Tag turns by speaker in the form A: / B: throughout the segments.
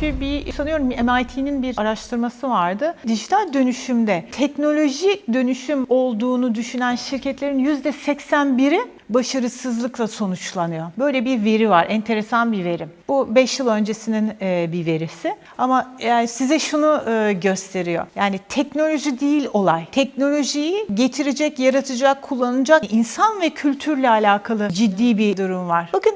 A: Çünkü bir sanıyorum MIT'nin bir araştırması vardı. Dijital dönüşümde teknoloji dönüşüm olduğunu düşünen şirketlerin %81'i başarısızlıkla sonuçlanıyor. Böyle bir veri var. Enteresan bir veri. Bu 5 yıl öncesinin e, bir verisi. Ama yani size şunu e, gösteriyor. Yani teknoloji değil olay. Teknolojiyi getirecek, yaratacak, kullanacak insan ve kültürle alakalı ciddi bir durum var. Bakın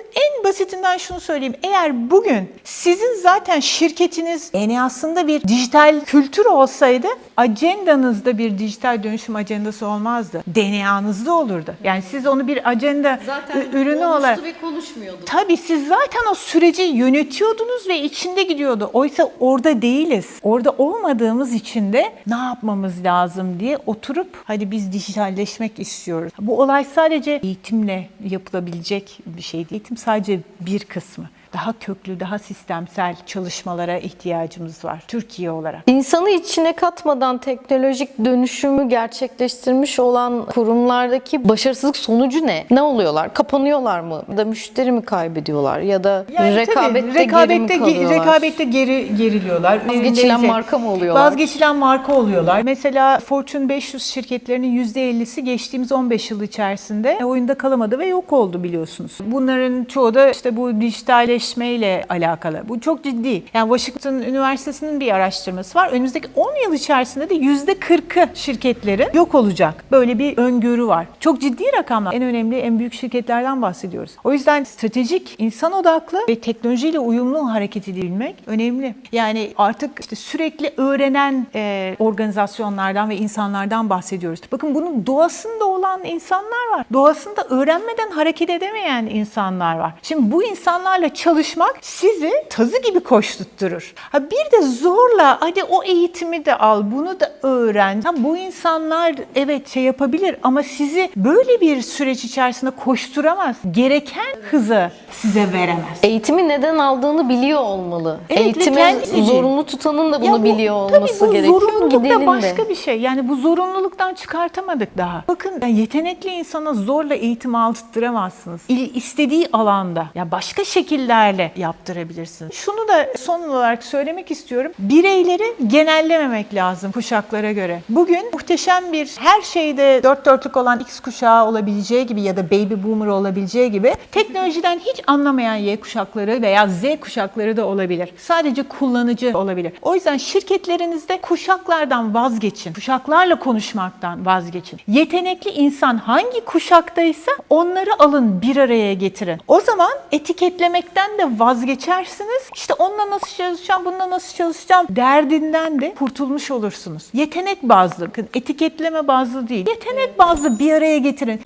A: basitinden şunu söyleyeyim. Eğer bugün sizin zaten şirketiniz DNA'sında bir dijital kültür olsaydı acendanızda bir dijital dönüşüm ajandası olmazdı. DNA'nızda olurdu. Yani siz onu bir ajanda
B: Zaten
A: ürünü olarak
B: ve konuşmuyordu.
A: Tabii siz zaten o süreci yönetiyordunuz ve içinde gidiyordu. Oysa orada değiliz. Orada olmadığımız için de ne yapmamız lazım diye oturup hadi biz dijitalleşmek istiyoruz. Bu olay sadece eğitimle yapılabilecek bir şey değil. Eğitim sadece bir kısmı. Daha köklü, daha sistemsel çalışmalara ihtiyacımız var Türkiye olarak.
C: İnsanı içine katmadan teknolojik dönüşümü gerçekleştirmiş olan kurumlardaki başarısızlık sonucu ne? Ne oluyorlar? Kapanıyorlar mı? Ya da müşteri mi kaybediyorlar? Ya da
A: Yani
C: rekabette,
A: tabii, rekabette,
C: geri mi kalıyorlar?
A: rekabette geri geriliyorlar.
C: Vazgeçilen marka mı oluyorlar?
A: Vazgeçilen marka oluyorlar. Mesela Fortune 500 şirketlerinin %50'si geçtiğimiz 15 yıl içerisinde oyunda kalamadı ve yok oldu biliyorsunuz. Bunların çoğu da işte bu dijitalleşmeyle alakalı. Bu çok ciddi. Yani Washington Üniversitesi'nin bir araştırması var. Önümüzdeki 10 yıl içerisinde de %40'ı şirketlerin yok olacak. Böyle bir öngörü var. Çok ciddi rakamlar. En önemli, en büyük şirketlerden bahsediyoruz. O yüzden stratejik, insan odaklı ve teknolojiyle uyumlu hareket edebilmek önemli. Yani artık işte sürekli öğrenen e, organizasyonlardan ve insanlardan bahsediyoruz. Bakın bunun doğasında olan insanlar var. Doğasında öğrenmeden hareket edemeyen insanlar var. Şimdi bu insanlarla çalışmak sizi tazı gibi koşturtturur. Ha bir de zorla hadi o eğitimi de al, bunu da öğren. Ha bu insanlar evet şey yapabilir ama sizi böyle bir süreç içerisinde koşturamaz. Gereken hızı size veremez.
C: Eğitimi neden aldığını biliyor olmalı.
A: Evet, kendisi-
C: zorunlu tutanın da bunu
A: Ya bu-
C: biliyor olması
A: tabii bu
C: gerekiyor.
A: zorunluluk da
C: de.
A: başka bir şey. Yani bu zorunluluktan çıkartamadık daha. Bakın yani yetenekli insana zorla eğitim aldırtamazsınız. İstediği alanda ya başka şekillerle yaptırabilirsiniz. Şunu da son olarak söylemek istiyorum. Bireyleri genellememek lazım kuşaklara göre. Bugün muhteşem bir her şeyde dört dörtlük olan X kuşağı olabileceği gibi ya da baby boomer olabileceği gibi teknolojiden hiç anlamayan Y kuşakları veya Z kuşakları da olabilir. Sadece kullanıcı olabilir. O yüzden şirketlerinizde kuşaklardan vazgeçin. Kuşaklarla konuşmaktan vazgeçin. Yetenekli insan hangi kuşaktaysa onları alın bir araya getirin. O zaman etiketlemekten de vazgeçersiniz. İşte onunla nasıl çalışacağım, bununla nasıl çalışacağım derdinden de kurtulmuş olursunuz. Yetenek bazlı, etiketleme bazlı değil. Yetenek bazlı bir araya getirin.